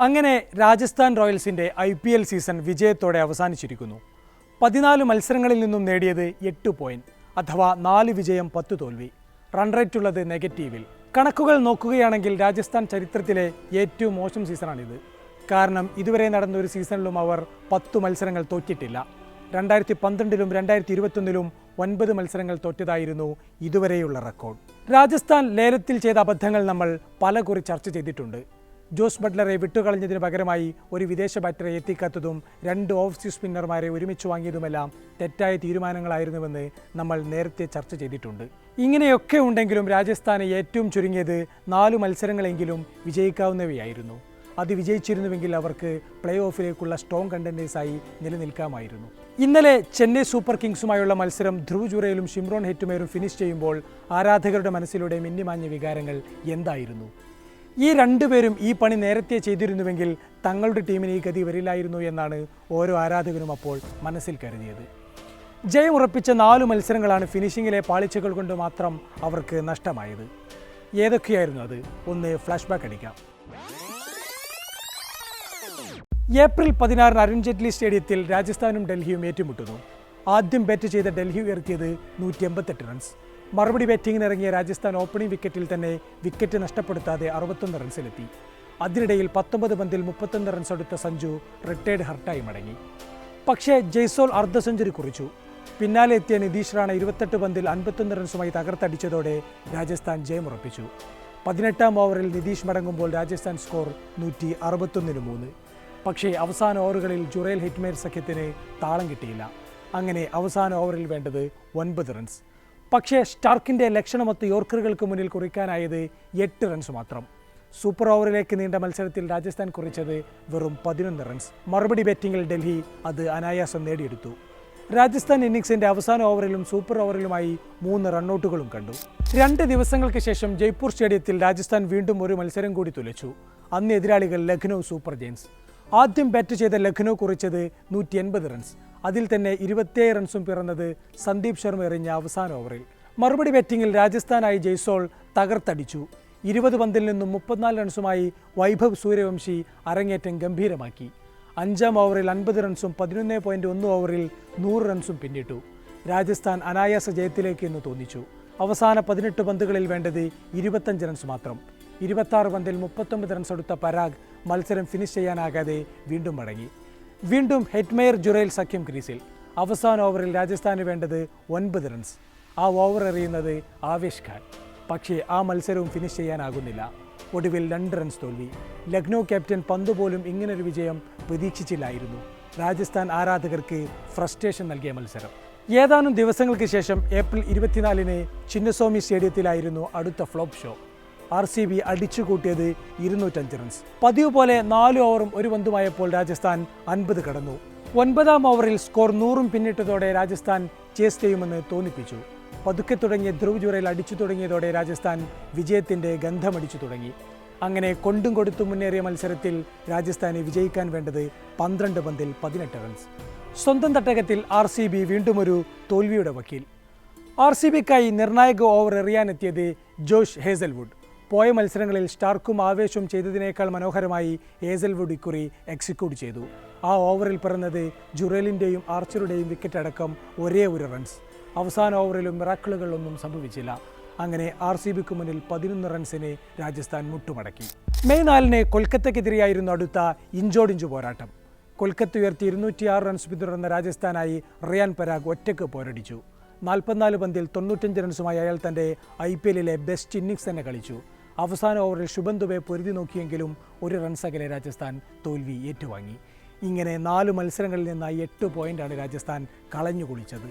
അങ്ങനെ രാജസ്ഥാൻ റോയൽസിന്റെ I P L season വിജയത്തോടെ അവസാനിച്ചിരിക്കുന്നു. പതിനാല് മത്സരങ്ങളിൽ നിന്നും നേടിയത് എട്ട് പോയിന്റ് അഥവാ നാല് വിജയം പത്ത് തോൽവി. റൺ റേറ്റ് ഉള്ളത് നെഗറ്റീവിൽ. കണക്കുകൾ നോക്കുകയാണെങ്കിൽ രാജസ്ഥാൻ ചരിത്രത്തിലെ ഏറ്റവും മോശം സീസണാണിത്. കാരണം ഇതുവരെ നടന്ന ഒരു സീസണിലും അവർ പത്തു മത്സരങ്ങൾ തോറ്റിട്ടില്ല. രണ്ടായിരത്തി പന്ത്രണ്ടിലും രണ്ടായിരത്തി ഇരുപത്തൊന്നിലും ഒൻപത് മത്സരങ്ങൾ തോറ്റതായിരുന്നു ഇതുവരെയുള്ള റെക്കോർഡ്. രാജസ്ഥാൻ ലേലത്തിൽ ചെയ്ത അബദ്ധങ്ങൾ നമ്മൾ പല കുറി ചർച്ച ചെയ്തിട്ടുണ്ട്. ജോസ് ബട്ട്ലറെ വിട്ടുകളഞ്ഞതിന് പകരമായി ഒരു വിദേശ ബാറ്ററെ എത്തിക്കാത്തതും രണ്ട് ഓഫ് സ്പിന്നർമാരെ ഒരുമിച്ച് വാങ്ങിയതുമെല്ലാം തെറ്റായ തീരുമാനങ്ങളായിരുന്നുവെന്ന് നമ്മൾ നേരത്തെ ചർച്ച ചെയ്തിട്ടുണ്ട്. ഇങ്ങനെയൊക്കെ ഉണ്ടെങ്കിലും രാജസ്ഥാന് ഏറ്റവും ചുരുങ്ങിയത് നാല് മത്സരങ്ങളെങ്കിലും വിജയിക്കാവുന്നവയായിരുന്നു. അത് വിജയിച്ചിരുന്നുവെങ്കിൽ അവർക്ക് പ്ലേ ഓഫിലേക്കുള്ള സ്ട്രോങ് കണ്ടന്റേഴ്സായി നിലനിൽക്കാമായിരുന്നു. ഇന്നലെ ചെന്നൈ സൂപ്പർ കിങ്സുമായുള്ള മത്സരം ധ്രുവ് ജുറയിലും ഷിംറോൺ ഹെറ്റുമേരും ഫിനിഷ് ചെയ്യുമ്പോൾ ആരാധകരുടെ മനസ്സിലൂടെ മിന്നിമാഞ്ഞ വികാരങ്ങൾ എന്തായിരുന്നു? ഈ രണ്ടുപേരും ഈ പണി നേരത്തെ ചെയ്തിരുന്നുവെങ്കിൽ തങ്ങളുടെ ടീമിന് ഈ ഗതി വരില്ലായിരുന്നു എന്നാണ് ഓരോ ആരാധകനും അപ്പോൾ മനസ്സിൽ കരുതിയത്. ജയം ഉറപ്പിച്ച നാല് മത്സരങ്ങളാണ് ഫിനിഷിങ്ങിലെ പാളിച്ചകൾ കൊണ്ട് മാത്രം അവർക്ക് നഷ്ടമായത്. ഏതൊക്കെയായിരുന്നു അത്? ഒന്ന് ഫ്ലാഷ് ബാക്ക് അടിക്കാം. ഏപ്രിൽ പതിനാറിന് അരുൺ ജെയ്റ്റ്ലി സ്റ്റേഡിയത്തിൽ രാജസ്ഥാനും ഡൽഹിയും ഏറ്റുമുട്ടുന്നു. ആദ്യം ബാറ്റ് ചെയ്ത ഡൽഹി ഉയർത്തിയത് നൂറ്റി എൺപത്തെട്ട് റൺസ് മറുപടി ബാറ്റിംഗിന് ഇറങ്ങിയ രാജസ്ഥാൻ ഓപ്പണിംഗ് വിക്കറ്റിൽ തന്നെ വിക്കറ്റ് നഷ്ടപ്പെടുത്താതെ അറുപത്തൊന്ന് റൺസിലെത്തി അതിനിടയിൽ പത്തൊമ്പത് പന്തിൽ മുപ്പത്തൊന്ന് റൺസ് എടുത്ത സഞ്ജു റിട്ടയർഡ് ഹർട്ടായി മടങ്ങി. പക്ഷേ ജയ്സോൾ അർദ്ധ സെഞ്ചുറി കുറിച്ചു. പിന്നാലെ എത്തിയ നിതീഷ് റാണ ഇരുപത്തെട്ട് പന്തിൽ അൻപത്തൊന്ന് റൺസുമായി തകർത്തടിച്ചതോടെ രാജസ്ഥാൻ ജയമുറപ്പിച്ചു പതിനെട്ടാം ഓവറിൽ നിതീഷ് മടങ്ങുമ്പോൾ രാജസ്ഥാൻ സ്കോർ നൂറ്റി അറുപത്തൊന്നിന് മൂന്ന്. പക്ഷേ അവസാന ഓവറുകളിൽ ജുറേൽ ഹിറ്റ്മേർ സഖ്യത്തിന് താളം കിട്ടിയില്ല. അങ്ങനെ അവസാന ഓവറിൽ വേണ്ടത് ഒൻപത് റൺസ് പക്ഷേ സ്റ്റാർക്കിന്റെ ലക്ഷണമൊത്ത് യോർക്കറുകൾക്ക് മുന്നിൽ കുറിക്കാനായത് എട്ട് റൺസ് മാത്രം. സൂപ്പർ ഓവറിലേക്ക് നീണ്ട മത്സരത്തിൽ രാജസ്ഥാൻ കുറിച്ചത് വെറും പതിനൊന്ന് റൺസ് മറുപടി ബാറ്റിംഗിൽ ഡൽഹി അത് അനായാസം നേടിയെടുത്തു. രാജസ്ഥാൻ ഇന്നിംഗ്സിന്റെ അവസാന ഓവറിലും സൂപ്പർ ഓവറിലുമായി മൂന്ന് റണ്ണൌട്ടുകളും കണ്ടു. രണ്ട് ദിവസങ്ങൾക്ക് ശേഷം ജയ്പൂർ സ്റ്റേഡിയത്തിൽ രാജസ്ഥാൻ വീണ്ടും ഒരു മത്സരം കൂടി തുലച്ചു. അന്ന് എതിരാളികൾ ലഖ്നൗ സൂപ്പർ ജയൻസ്. ആദ്യം ബാറ്റ് ചെയ്ത ലഖ്നൗ കുറിച്ചത് നൂറ്റി എൺപത് റൺസ് അതിൽ തന്നെ ഇരുപത്തിയേഴ് റൺസും പിറന്നത് സന്ദീപ് ശർമ്മ എറിഞ്ഞ അവസാന ഓവറിൽ മറുപടി ബാറ്റിംഗിൽ രാജസ്ഥാനായി ജയ്സോൾ തകർത്തടിച്ചു. ഇരുപത് പന്തിൽ നിന്നും മുപ്പത്തിനാല് റൺസുമായി വൈഭവ് സൂര്യവംശി അരങ്ങേറ്റം ഗംഭീരമാക്കി. അഞ്ചാം ഓവറിൽ അൻപത് റൺസും പതിനൊന്ന് പോയിന്റ് ഒന്ന് ഓവറിൽ നൂറ് റൺസും പിന്നിട്ടു. രാജസ്ഥാൻ അനായാസ ജയത്തിലേക്ക് എന്ന് തോന്നിച്ചു. അവസാന പതിനെട്ട് പന്തുകളിൽ വേണ്ടത് ഇരുപത്തഞ്ച് റൺസ് മാത്രം. ഇരുപത്താറ് പന്തിൽ മുപ്പത്തൊമ്പത് റൺസ് എടുത്ത പരാഗ് മത്സരം ഫിനിഷ് ചെയ്യാനാകാതെ വീണ്ടും മടങ്ങി. വീണ്ടും ഹെറ്റ്മെയർ ജുറൈൽ സഖ്യം ക്രീസിൽ. അവസാന ഓവറിൽ രാജസ്ഥാന് വേണ്ടത് ഒൻപത് റൺസ് ആ ഓവർ എറിയുന്നത് ആവേശ് ഖാൻ. പക്ഷേ ആ മത്സരവും ഫിനിഷ് ചെയ്യാനാകുന്നില്ല. ഒടുവിൽ രണ്ട് റൺസ് തോൽവി. ലക്നൗ ക്യാപ്റ്റൻ പന്ത് പോലും ഇങ്ങനൊരു വിജയം പ്രതീക്ഷിച്ചില്ലായിരുന്നു. രാജസ്ഥാൻ ആരാധകർക്ക് ഫ്രസ്ട്രേഷൻ നൽകിയ മത്സരം. ഏതാനും ദിവസങ്ങൾക്ക് ശേഷം ഏപ്രിൽ ഇരുപത്തിനാലിന് ചിന്നസ്വാമി സ്റ്റേഡിയത്തിലായിരുന്നു അടുത്ത flop show R C B അടിച്ചുകൂട്ടിയത് ഇരുന്നൂറ്റഞ്ച് റൺസ് പതിവ് പോലെ നാല് ഓവറും ഒരു പന്തുമായപ്പോൾ രാജസ്ഥാൻ അൻപത് കടന്നു. ഒൻപതാം ഓവറിൽ സ്കോർ നൂറും പിന്നിട്ടതോടെ രാജസ്ഥാൻ ചേസ് ചെയ്യുമെന്ന് തോന്നിപ്പിച്ചു. പതുക്കെ തുടങ്ങിയ ധ്രുവ് ജുറയിൽ അടിച്ചു തുടങ്ങിയതോടെ രാജസ്ഥാൻ വിജയത്തിന്റെ ഗന്ധമടിച്ചു തുടങ്ങി. അങ്ങനെ കൊണ്ടും കൊടുത്തും മുന്നേറിയ മത്സരത്തിൽ രാജസ്ഥാനെ വിജയിക്കാൻ വേണ്ടത് പന്ത്രണ്ട് പന്തിൽ പതിനെട്ട് റൺസ് സ്വന്തം തട്ടകത്തിൽ ആർ സി ബി വീണ്ടും ഒരു തോൽവിയുടെ വക്കീൽ. ആർ സി ബിക്കായി നിർണായക ഓവർ എറിയാനെത്തിയത് ജോഷ് ഹേസൽവുഡ്. പോയ മത്സരങ്ങളിൽ സ്റ്റാർക്കും ആവേശവും ചെയ്തതിനേക്കാൾ മനോഹരമായി ഏസൽവുഡ് ഇക്കുറി എക്സിക്യൂട്ട് ചെയ്തു. ആ ഓവറിൽ പിറന്നത് ജുറേലിന്റെയും ആർച്ചറുടെയും വിക്കറ്റ് അടക്കം ഒരേ ഒരു റൺസ്. അവസാന ഓവറിലും മിറാക്കിളുകളൊന്നും സംഭവിച്ചില്ല. അങ്ങനെ ആർ സി ബിക്ക് മുന്നിൽ പതിനൊന്ന് റൺസിന് രാജസ്ഥാൻ മുട്ടുമടക്കി. മെയ് നാലിന് കൊൽക്കത്തയ്ക്കെതിരെയായിരുന്നു അടുത്ത ഇഞ്ചോടിഞ്ചു പോരാട്ടം. കൊൽക്കത്ത ഉയർത്തി ഇരുന്നൂറ്റിയാറ് റൺസ് പിന്തുടർന്ന രാജസ്ഥാനായി റിയാൻ പരാഗ് ഒറ്റയ്ക്ക് പോരടിച്ചു. നാൽപ്പത്തിനാല് പന്തിൽ തൊണ്ണൂറ്റഞ്ച് റൺസുമായി അയാൾ തന്റെ ഐ പി എല്ലിലെ ബെസ്റ്റ് ഇന്നിങ്സ് തന്നെ കളിച്ചു. അവസാന ഓവറിൽ ശുഭൻ ദുബെ പൊരുതി നോക്കിയെങ്കിലും ഒരു റൺസ് അകലെ രാജസ്ഥാൻ തോൽവി ഏറ്റുവാങ്ങി. ഇങ്ങനെ നാല് മത്സരങ്ങളിൽ നിന്നായി എട്ട് പോയിന്റാണ് രാജസ്ഥാൻ കളഞ്ഞു കുളിച്ചത്.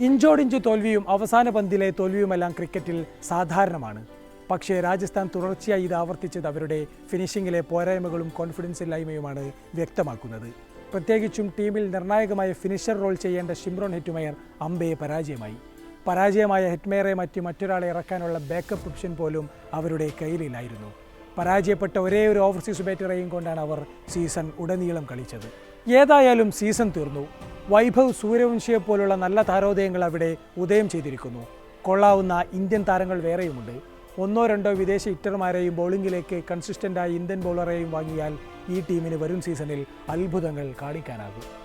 ഇഞ്ചോടിഞ്ച് തോൽവിയും അവസാന പന്തിലെ തോൽവിയുമെല്ലാം ക്രിക്കറ്റിൽ സാധാരണമാണ്. പക്ഷേ രാജസ്ഥാൻ തുടർച്ചയായി ഇത് ആവർത്തിച്ചത് അവരുടെ ഫിനിഷിങ്ങിലെ പോരായ്മകളും കോൺഫിഡൻസ് ഇല്ലായ്മയുമാണ് വ്യക്തമാക്കുന്നത്. പ്രത്യേകിച്ചും ടീമിൽ നിർണായകമായ ഫിനിഷർ റോൾ ചെയ്യേണ്ട ഷിംറോൺ ഹെറ്റുമയർ അമ്പയെ പരാജയമായി. പരാജയമായ ഹെറ്റ്മേറെ മാറ്റി മറ്റൊരാളെ ഇറക്കാനുള്ള ബാക്കപ്പ് ഓപ്ഷൻ പോലും അവരുടെ കയ്യിലില്ലായിരുന്നു. പരാജയപ്പെട്ട ഒരേ ഒരു ഓവർസീസ് ബാറ്ററേയും കൊണ്ടാണ് അവർ സീസൺ ഉടനീളം കളിച്ചത്. ഏതായാലും സീസൺ തീർന്നു. വൈഭവ് സൂര്യവംശിയെ പോലുള്ള നല്ല താരോദയങ്ങൾ അവിടെ ഉദയം ചെയ്തിരിക്കുന്നു. കൊള്ളാവുന്ന ഇന്ത്യൻ താരങ്ങൾ വേറെയുമുണ്ട്. ഒന്നോ രണ്ടോ വിദേശ ഹിറ്റർമാരെയും ബൗളിംഗിലേക്ക് കൺസിസ്റ്റന്റായ ഇന്ത്യൻ ബൗളറെയും വാങ്ങിയാൽ ഈ ടീമിന് വരും സീസണിൽ അത്ഭുതങ്ങൾ കാണിക്കാനാകും.